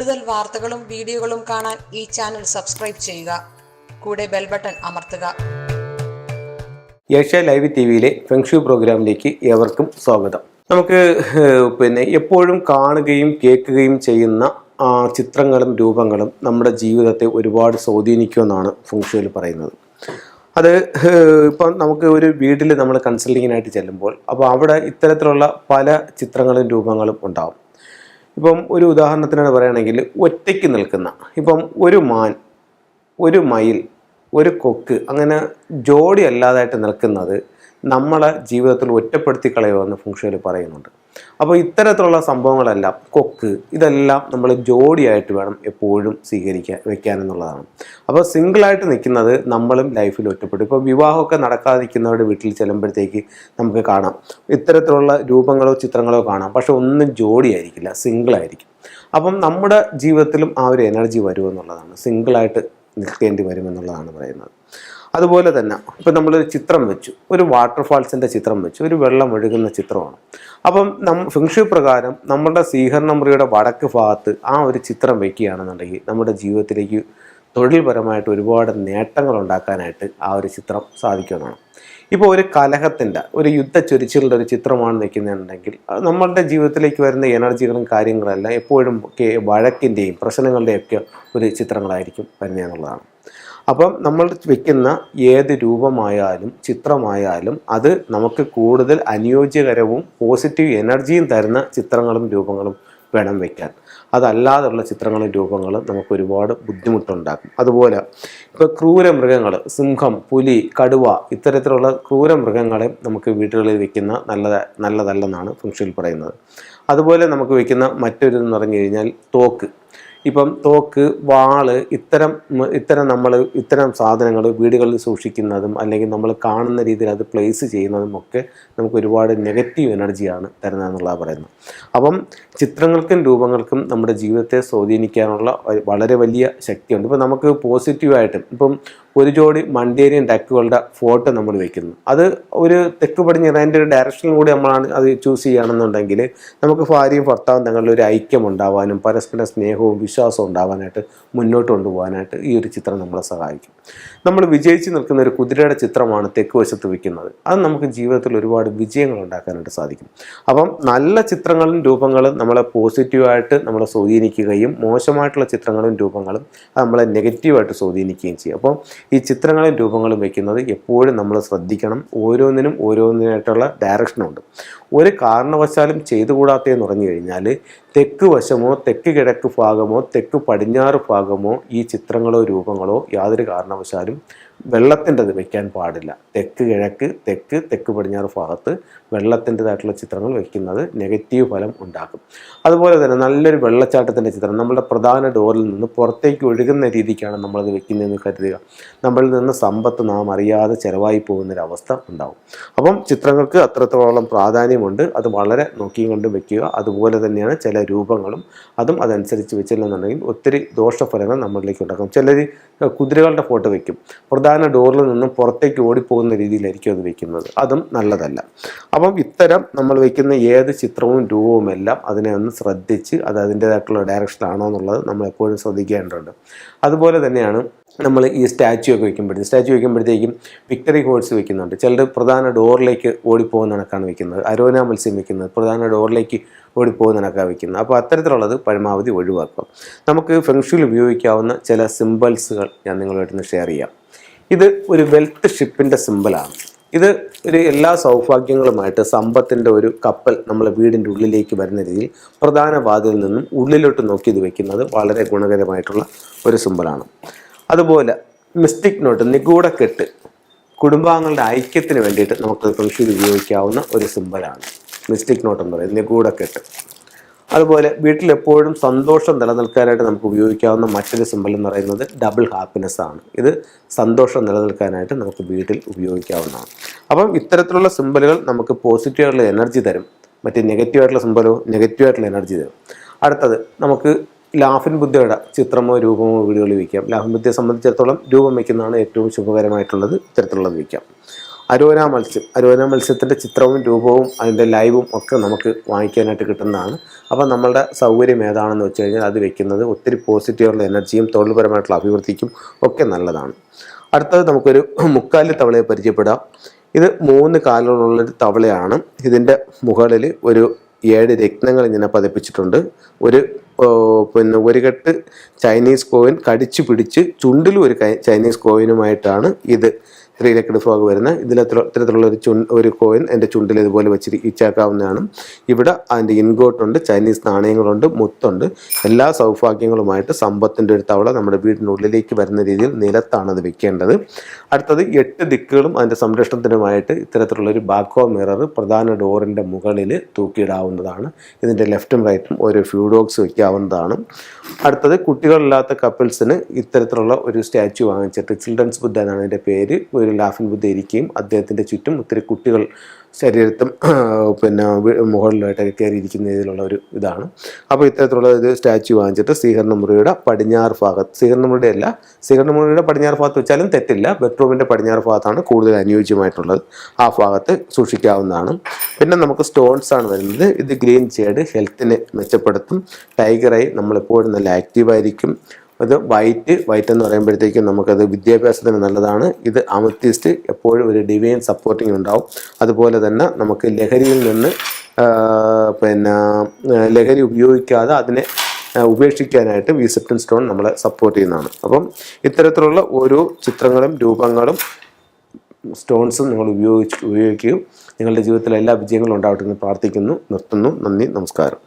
കൂടുതൽ വാർത്തകളും വീഡിയോകളും കാണാൻ ഈ ചാനൽ സബ്സ്ക്രൈബ് ചെയ്യുക. കൂടെ ബെൽ ബട്ടൺ അമർത്തുക. ഏഷ്യ ലൈവ് ടി വിയിലെ ഫെങ്ഷു പ്രോഗ്രാമിലേക്ക് ഏവർക്കും സ്വാഗതം. നമുക്ക് പിന്നെ എപ്പോഴും കാണുകയും കേൾക്കുകയും ചെയ്യുന്ന ചിത്രങ്ങളും രൂപങ്ങളും നമ്മുടെ ജീവിതത്തെ ഒരുപാട് സ്വാധീനിക്കുമെന്നാണ് ഫെങ്ഷുവിൽ പറയുന്നത്. അത് ഇപ്പം നമുക്ക് ഒരു വീട്ടിൽ നമ്മൾ കൺസൾട്ടിങ്ങിനായിട്ട് ചെല്ലുമ്പോൾ അപ്പോൾ അവിടെ ഇത്തരത്തിലുള്ള പല ചിത്രങ്ങളും രൂപങ്ങളും ഉണ്ടാവും. ഇപ്പം ഒരു ഉദാഹരണത്തിനാണ് പറയുകയാണെങ്കിൽ ഒറ്റയ്ക്ക് നിൽക്കുന്ന ഇപ്പം ഒരു മാൻ ഒരു മയിൽ ഒരു കൊക്ക് അങ്ങനെ ജോഡി അല്ലാതായിട്ട് നിൽക്കുന്നത് നമ്മളെ ജീവിതത്തിൽ ഒറ്റപ്പെടുത്തി കളയുമെന്ന് ഫുങ്ഷയിൽ പറയുന്നുണ്ട്. അപ്പോൾ ഇത്തരത്തിലുള്ള സംഭവങ്ങളെല്ലാം കൊക്ക് ഇതെല്ലാം നമ്മൾ ജോഡിയായിട്ട് വേണം എപ്പോഴും സ്വീകരിക്കാൻ വെക്കാൻ എന്നുള്ളതാണ്. അപ്പോൾ സിംഗിളായിട്ട് നിൽക്കുന്നത് നമ്മളും ലൈഫിൽ ഒറ്റപ്പെടും. ഇപ്പോൾ വിവാഹമൊക്കെ നടക്കാതെ നിൽക്കുന്നവരുടെ വീട്ടിൽ ചെല്ലുമ്പോഴത്തേക്ക് നമുക്ക് കാണാം. ഇത്തരത്തിലുള്ള രൂപങ്ങളോ ചിത്രങ്ങളോ കാണാം. പക്ഷെ ഒന്നും ജോഡിയായിരിക്കില്ല സിംഗിളായിരിക്കും. അപ്പം നമ്മുടെ ജീവിതത്തിലും ആ ഒരു എനർജി വരുമെന്നുള്ളതാണ്. സിംഗിളായിട്ട് നിൽക്കേണ്ടി വരുമെന്നുള്ളതാണ് പറയുന്നത്. അതുപോലെ തന്നെ ഇപ്പം നമ്മളൊരു ചിത്രം വെച്ചു. ഒരു വാട്ടർഫാൾസിന്റെ ചിത്രം വെച്ചു. ഒരു വെള്ളം ഒഴുകുന്ന ചിത്രമാണ്. അപ്പം നം ഫിങ്ഷു പ്രകാരം നമ്മുടെ സ്വീകരണ മുറിയുടെ വടക്ക് ഭാഗത്ത് ആ ഒരു ചിത്രം വയ്ക്കുകയാണെന്നുണ്ടെങ്കിൽ നമ്മുടെ ജീവിതത്തിലേക്ക് തൊഴിൽപരമായിട്ട് ഒരുപാട് നേട്ടങ്ങൾ ഉണ്ടാക്കാനായിട്ട് ആ ഒരു ചിത്രം സാധിക്കുന്നതാണ്. ഇപ്പോൾ ഒരു കലഹത്തിന്റെ ഒരു യുദ്ധ ചൊരിച്ചിലിന്റെ ഒരു ചിത്രമാണ് നിൽക്കുന്നുണ്ടെങ്കിൽ നമ്മളുടെ ജീവിതത്തിലേക്ക് വരുന്ന എനർജികളും കാര്യങ്ങളെല്ലാം എപ്പോഴും വഴക്കിന്റെയും പ്രശ്നങ്ങളുടെയൊക്കെ ഒരു ചിത്രങ്ങളായിരിക്കും വരുന്നതെന്നുള്ളതാണ്. അപ്പം നമ്മൾ വെക്കുന്ന ഏത് രൂപമായാലും ചിത്രമായാലും അത് നമുക്ക് കൂടുതൽ അനുയോജ്യകരവും പോസിറ്റീവ് എനർജിയും തരുന്ന ചിത്രങ്ങളും രൂപങ്ങളും വേണം വെക്കാൻ. അതല്ലാതുള്ള ചിത്രങ്ങളും രൂപങ്ങളും നമുക്ക് ഒരുപാട് ബുദ്ധിമുട്ടുണ്ടാക്കും. അതുപോലെ ഇപ്പോൾ ക്രൂര മൃഗങ്ങൾ സിംഹം പുലി കടുവ ഇത്തരത്തിലുള്ള ക്രൂര മൃഗങ്ങളെ നമുക്ക് വീടുകളിൽ വെക്കുന്ന നല്ല നല്ലതല്ലെന്നാണ് ഫംഗ്ഷനിൽ പറയുന്നത്. അതുപോലെ നമുക്ക് വെക്കുന്ന മറ്റൊരു എന്ന് പറഞ്ഞു കഴിഞ്ഞാൽ തോക്ക്. ഇപ്പം തോക്ക് വാൾ ഇത്തരം ഇത്തരം നമ്മൾ ഇത്തരം സാധനങ്ങൾ വീടുകളിൽ സൂക്ഷിക്കുന്നതും അല്ലെങ്കിൽ നമ്മൾ കാണുന്ന രീതിയിൽ അത് പ്ലേസ് ചെയ്യുന്നതും ഒക്കെ നമുക്ക് ഒരുപാട് നെഗറ്റീവ് എനർജിയാണ് തരുന്നതെന്നുള്ളതാണ് പറയുന്നത്. അപ്പം ചിത്രങ്ങൾക്കും രൂപങ്ങൾക്കും നമ്മുടെ ജീവിതത്തെ സ്വാധീനിക്കാനുള്ള വളരെ വലിയ ശക്തിയുണ്ട്. ഇപ്പം നമുക്ക് പോസിറ്റീവായിട്ടും ഇപ്പം ഒരു ജോഡി മണ്ടേരിയൻ ഡക്കുകളുടെ ഫോട്ടോ നമ്മൾ വെക്കുന്നു. അത് ഒരു തെക്ക് പടിഞ്ഞിറേന്റെ ഒരു ഡയറക്ഷനിൽ കൂടി നമ്മളാണ് അത് ചൂസ് ചെയ്യുകയാണെന്നുണ്ടെങ്കിൽ നമുക്ക് ഭാര്യയും ഭർത്താവും തങ്ങളിൽ ഒരു ഐക്യം ഉണ്ടാവാനും പരസ്പര സ്നേഹവും വിശ്വാസവും ഉണ്ടാവാനായിട്ട് മുന്നോട്ട് കൊണ്ടുപോകാനായിട്ട് ഈ ഒരു ചിത്രം നമ്മളെ സഹായിക്കും. നമ്മൾ വിജയിച്ച് നിൽക്കുന്ന ഒരു കുതിരയുടെ ചിത്രമാണ് തെക്ക് വശത്ത് വയ്ക്കുന്നത് അത് നമുക്ക് ജീവിതത്തിൽ ഒരുപാട് വിജയങ്ങൾ ഉണ്ടാക്കാനായിട്ട് സാധിക്കും. അപ്പം നല്ല ചിത്രങ്ങളും രൂപങ്ങളും നമ്മളെ പോസിറ്റീവായിട്ട് നമ്മളെ സ്വാധീനിക്കുകയും മോശമായിട്ടുള്ള ചിത്രങ്ങളും രൂപങ്ങളും നമ്മളെ നെഗറ്റീവായിട്ട് സ്വാധീനിക്കുകയും ചെയ്യും. അപ്പോൾ ഈ ചിത്രങ്ങളും രൂപങ്ങളും വയ്ക്കുന്നത് എപ്പോഴും നമ്മൾ ശ്രദ്ധിക്കണം. ഓരോന്നിനും ഓരോന്നിനായിട്ടുള്ള ഡയറക്ഷനുണ്ട് ഒരു കാരണവശാലും ചെയ്തുകൂടാത്തതെന്ന് പറഞ്ഞു കഴിഞ്ഞാൽ തെക്ക് വശമോ തെക്ക് കിഴക്ക് ഭാഗമോ തെക്ക് പടിഞ്ഞാറ് ഭാഗമോ ഈ ചിത്രങ്ങളോ രൂപങ്ങളോ യാതൊരു കാരണവശാലും വെള്ളത്തിന്റെത് വയ്ക്കാൻ പാടില്ല. തെക്ക് കിഴക്ക് തെക്ക് തെക്ക് പടിഞ്ഞാറ് ഭാഗത്ത് വെള്ളത്തിന്റെതായിട്ടുള്ള ചിത്രങ്ങൾ വയ്ക്കുന്നത് നെഗറ്റീവ് ഫലം ഉണ്ടാക്കും. അതുപോലെ തന്നെ നല്ലൊരു വെള്ളച്ചാട്ടത്തിന്റെ ചിത്രം നമ്മുടെ പ്രധാന ഡോറിൽ നിന്ന് പുറത്തേക്ക് ഒഴുകുന്ന രീതിക്കാണ് നമ്മളത് വെക്കുന്നതെന്ന് കരുതുക. നമ്മളിൽ നിന്ന് സമ്പത്ത് നാം അറിയാതെ ചിലവായി പോകുന്നൊരവസ്ഥ ഉണ്ടാവും. അപ്പം ചിത്രങ്ങൾക്ക് അത്രത്തോളം പ്രാധാന്യമുണ്ട്. അത് വളരെ നോക്കിയും കണ്ടും വയ്ക്കുക അതുപോലെ തന്നെയാണ് ചില രൂപങ്ങളും അതും അതനുസരിച്ച് വെച്ചില്ലെന്നുണ്ടെങ്കിൽ ഒത്തിരി ദോഷഫലങ്ങൾ നമ്മളിലേക്ക് ഉണ്ടാക്കും. ചിലർ കുതിരകളുടെ ഫോട്ടോ വയ്ക്കും ഡോറിൽ നിന്നും പുറത്തേക്ക് ഓടിപ്പോകുന്ന രീതിയിലായിരിക്കും അത് വെക്കുന്നത്. അതും നല്ലതല്ല. അപ്പം ഇത്തരം നമ്മൾ വെക്കുന്ന ഏത് ചിത്രവും രൂപവും എല്ലാം അതിനെ ഒന്ന് ശ്രദ്ധിച്ച് അത് അതിന്റേതായിട്ടുള്ള ഡയറക്ഷനിലാണോ എന്നുള്ളത് നമ്മൾ എപ്പോഴും ശ്രദ്ധിക്കേണ്ടതുണ്ട്. അതുപോലെ തന്നെയാണ് നമ്മൾ ഈ സ്റ്റാച്ചു ഒക്കെ വെക്കുമ്പോഴത്തേക്കും സ്റ്റാച്ചു വെക്കുമ്പോഴത്തേക്കും വിക്ടറി ഹോഴ്സ് വെക്കുന്നുണ്ട്. ചിലർ പ്രധാന ഡോറിലേക്ക് ഓടിപ്പോകുന്ന കണക്കാണ് വെക്കുന്നത്. അരോന മത്സ്യം വെക്കുന്നത് പ്രധാന ഡോറിലേക്ക് ഓടിപ്പോകുന്ന കണക്കാണ് വെക്കുന്നത്. അപ്പോൾ അത്തരത്തിലുള്ളത് പരമാവധി ഒഴിവാക്കുക. നമുക്ക് ഫെങ്ഷുവിൽ ഉപയോഗിക്കാവുന്ന ചില സിമ്പിൾസുകൾ ഞാൻ നിങ്ങളുമായിട്ടൊന്ന് ഷെയർ ചെയ്യാം. ഇത് ഒരു വെൽത്ത് ഷിപ്പിന്റെ സിമ്പിളാണ് ഇത് ഒരു എല്ലാ സൗഭാഗ്യങ്ങളുമായിട്ട് സമ്പത്തിന്റെ ഒരു കപ്പൽ നമ്മളെ വീടിന്റെ ഉള്ളിലേക്ക് വരുന്ന രീതിയിൽ പ്രധാന വാതിലിൽ നിന്നും ഉള്ളിലോട്ട് നോക്കി ഇത് വയ്ക്കുന്നത് വളരെ ഗുണകരമായിട്ടുള്ള ഒരു സിമ്പിളാണ് അതുപോലെ മിസ്റ്റിക് നോട്ട് നിഗൂഢക്കെട്ട് കുടുംബാംഗങ്ങളുടെ ഐക്യത്തിന് വേണ്ടിയിട്ട് നമുക്ക് ഫംഗ്ഷൻ ഉപയോഗിക്കാവുന്ന ഒരു സിമ്പിളാണ് മിസ്റ്റിക് നോട്ട് എന്ന് പറയുന്നത് നിഗൂഢക്കെട്ട് അതുപോലെ വീട്ടിൽ എപ്പോഴും സന്തോഷം നിലനിൽക്കാനായിട്ട് നമുക്ക് ഉപയോഗിക്കാവുന്ന മറ്റൊരു സിമ്പിൾ എന്ന് പറയുന്നത് ഡബിൾ ഹാപ്പിനെസ് ആണ്. ഇത് സന്തോഷം നിലനിൽക്കാനായിട്ട് നമുക്ക് വീട്ടിൽ ഉപയോഗിക്കാവുന്നതാണ്. അപ്പം ഇത്തരത്തിലുള്ള സിമ്പിളുകൾ നമുക്ക് പോസിറ്റീവായിട്ടുള്ള എനർജി തരും. മറ്റ് നെഗറ്റീവായിട്ടുള്ള സിമ്പിളോ നെഗറ്റീവായിട്ടുള്ള എനർജി തരും. അടുത്തത് നമുക്ക് ലാഫിൻ ബുദ്ധിയുടെ ചിത്രമോ രൂപമോ വീടുകളിൽ വയ്ക്കാം. ലാഫിൻ ബുദ്ധിയെ സംബന്ധിച്ചിടത്തോളം രൂപം വയ്ക്കുന്നതാണ് ഏറ്റവും ശുഭകരമായിട്ടുള്ളത് ഇത്തരത്തിലുള്ളത് വയ്ക്കാം. അരോന മത്സ്യം. അരോന മത്സ്യത്തിന്റെ ചിത്രവും രൂപവും അതിന്റെ ലൈവും ഒക്കെ നമുക്ക് വാങ്ങിക്കാനായിട്ട് കിട്ടുന്നതാണ്. അപ്പോൾ നമ്മളുടെ സൗകര്യം ഏതാണെന്ന് വെച്ച് കഴിഞ്ഞാൽ അത് വെക്കുന്നത് ഒത്തിരി പോസിറ്റീവുള്ള എനർജിയും തൊഴിൽപരമായിട്ടുള്ള അഭിവൃദ്ധിക്കും ഒക്കെ നല്ലതാണ്. അടുത്തത് നമുക്കൊരു മുക്കാലി തവളയെ പരിചയപ്പെടാം. ഇത് മൂന്ന് കാലുകളുള്ളൊരു തവളയാണ്. ഇതിന്റെ മുകളിൽ ഒരു ഏഴ് രത്നങ്ങൾ ഇങ്ങനെ പതിപ്പിച്ചിട്ടുണ്ട്. ഒരു പിന്നെ ഒരു കെട്ട് ചൈനീസ് കോയിൻ കടിച്ചു പിടിച്ച് ചുണ്ടിലും ഒരു ചൈനീസ് കോയിനുമായിട്ടാണ് ഇത് ത്രീ ഫ്രോഗ് വരുന്നത്. ഇതിൽ ഇത്തരത്തിലുള്ള ഒരു ചു ഒരു കോയിൻ എന്റെ ചുണ്ടിൽ ഇതുപോലെ വെച്ച് ഇച്ചാക്കാവുന്നതാണ്. ഇവിടെ അതിന്റെ ഇൻഗോട്ടുണ്ട് ചൈനീസ് നാണയങ്ങളുണ്ട് മുത്തുണ്ട്. എല്ലാ സൗഭാഗ്യങ്ങളുമായിട്ട് സമ്പത്തിന്റെ ഒരു തവള നമ്മുടെ വീടിനുള്ളിലേക്ക് വരുന്ന രീതിയിൽ നിലത്താണ് അത് വെക്കേണ്ടത്. അടുത്തത് എട്ട് ദിക്കുകളും അതിന്റെ സംരക്ഷണത്തിനുമായിട്ട് ഇത്തരത്തിലുള്ള ഒരു ബാക്കോ മിറർ പ്രധാന ഡോറിന്റെ മുകളിൽ തൂക്കിയിടാവുന്നതാണ്. ഇതിന്റെ ലെഫ്റ്റും റൈറ്റും ഓരോ ഫ്യൂഡോക്സ് വയ്ക്കാവുന്നതാണ് അടുത്തത് കുട്ടികളില്ലാത്ത കപ്പിൾസിന് ഇത്തരത്തിലുള്ള ഒരു സ്റ്റാച്യു വാങ്ങിച്ചിട്ട് ചിൽഡ്രൻസ് ബുദ്ധ എന്നാണ് അതിന്റെ പേര്. ഒരു ലാഫിൻ ബുദ്ധ ഇരിക്കുകയും അദ്ദേഹത്തിന്റെ ചുറ്റും ഒത്തിരി കുട്ടികൾ ശരീരത്തും പിന്നെ മുകളിലായിട്ടൊക്കെ കയറിയിരിക്കുന്ന രീതിയിലുള്ള ഒരു ഇതാണ്. അപ്പോൾ ഇത്തരത്തിലുള്ള ഒരു സ്റ്റാച്യു വാങ്ങിച്ചിട്ട് ശ്രീകരണമുറിയുടെ പടിഞ്ഞാറ് ഭാഗത്ത് ശ്രീകരണമുറിയുടെ അല്ല ശ്രീകരണമുറിയുടെ പടിഞ്ഞാറ് ഭാഗത്ത് വെച്ചാലും തെറ്റില്ല. ബെഡ്റൂമിന്റെ പടിഞ്ഞാറ് ഭാഗത്താണ് കൂടുതൽ അനുയോജ്യമായിട്ടുള്ളത്. ആ ഭാഗത്ത് സൂക്ഷിക്കാവുന്നതാണ്. പിന്നെ നമുക്ക് സ്റ്റോൺസ് ആണ് വരുന്നത്. ഇത് ഗ്രീൻ ഷെയ്ഡ് ഹെൽത്തിനെ മെച്ചപ്പെടുത്തും. ടൈഗറായി നമ്മളെപ്പോഴും നല്ല ആക്റ്റീവായിരിക്കും. അത് വൈറ്റ് വൈറ്റ് എന്ന് പറയുമ്പോഴത്തേക്കും നമുക്കത് വിദ്യാഭ്യാസത്തിന് നല്ലതാണ്. ഇത് അമത്തിസ്റ്റ് എപ്പോഴും ഒരു ഡിവൈൻ സപ്പോർട്ടിങ് ഉണ്ടാവും. അതുപോലെ തന്നെ നമുക്ക് ലഹരിയിൽ നിന്ന് പിന്നെ ലഹരി ഉപയോഗിക്കാതെ അതിനെ ഉപേക്ഷിക്കാനായിട്ട് വിസെപ്റ്റൻ സ്റ്റോൺ നമ്മളെ സപ്പോർട്ട് ചെയ്യുന്നതാണ്. അപ്പം ഇത്തരത്തിലുള്ള ഓരോ ചിത്രങ്ങളും രൂപങ്ങളും സ്റ്റോൺസും നിങ്ങൾ ഉപയോഗിച്ച് ഉപയോഗിക്കുകയും നിങ്ങളുടെ ജീവിതത്തിൽ എല്ലാ വിജയങ്ങളും ഉണ്ടാവട്ടെ എന്ന് പ്രാർത്ഥിക്കുന്നു നിർത്തുന്നു. നന്ദി നമസ്കാരം.